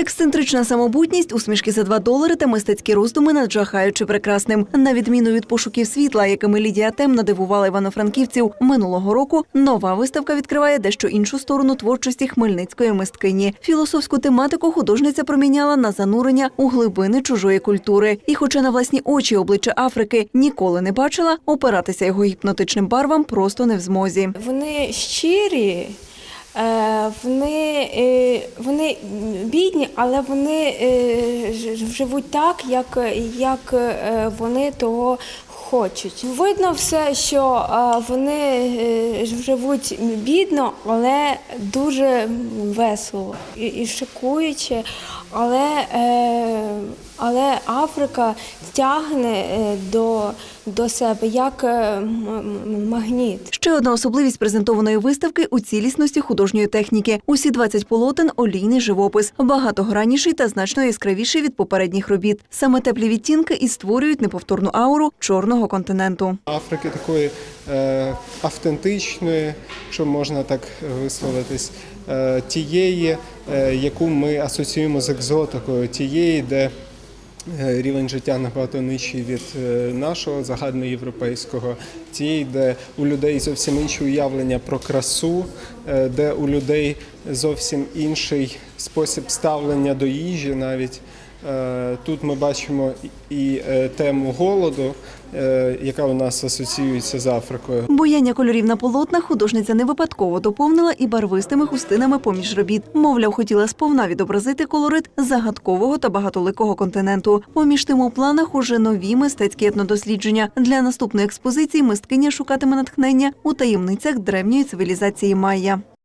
Ексцентрична самобутність, усмішки за 2 долари та мистецькі роздуми над жахаючи прекрасним. На відміну від пошуків світла, якими Лідія Тем надивувала івано-франківців минулого року, нова виставка відкриває дещо іншу сторону творчості хмельницької мисткині. Філософську тематику художниця проміняла на занурення у глибини чужої культури. І, хоча на власні очі обличчя Африки ніколи не бачила, опиратися його гіпнотичним барвам просто не в змозі. Вони щирі, вони, е, вони бідні, але вони е, живуть так, як, як е, вони того хочуть. Видно все, що е, вони е, живуть бідно, але дуже весело і, і. Але, е, але Африка тягне е, до, до себе як е, магніт. Ще одна особливість презентованої виставки у цілісності художньої техніки. Усі 20 полотен олійний живопис, багатогранніший та значно яскравіший від попередніх робіт. Саме теплі відтінки і створюють неповторну ауру чорного континенту. Африки такої е, автентичної, якщо можна так висловитись, е, тієї, яку ми асоціюємо з екзотикою, тієї, де рівень життя набагато нижчий від е, нашого загальноєвропейського, тієї, де у людей зовсім інше уявлення про красу, е, де у людей зовсім інший спосіб ставлення до їжі навіть. Е, Тут ми бачимо і е, тему голоду, е, яка у нас асоціюється з Африкою. Бояння кольорів на полотнах художниця не випадково доповнила і барвистими хустинами поміж робіт. Мовляв, хотіла сповна відобразити колорит загадкового та багатоликого континенту. Поміж тим у планах уже нові мистецькі етнодослідження. Для наступної експозиції мисткиня шукатиме натхнення у таємницях древньої цивілізації Майя.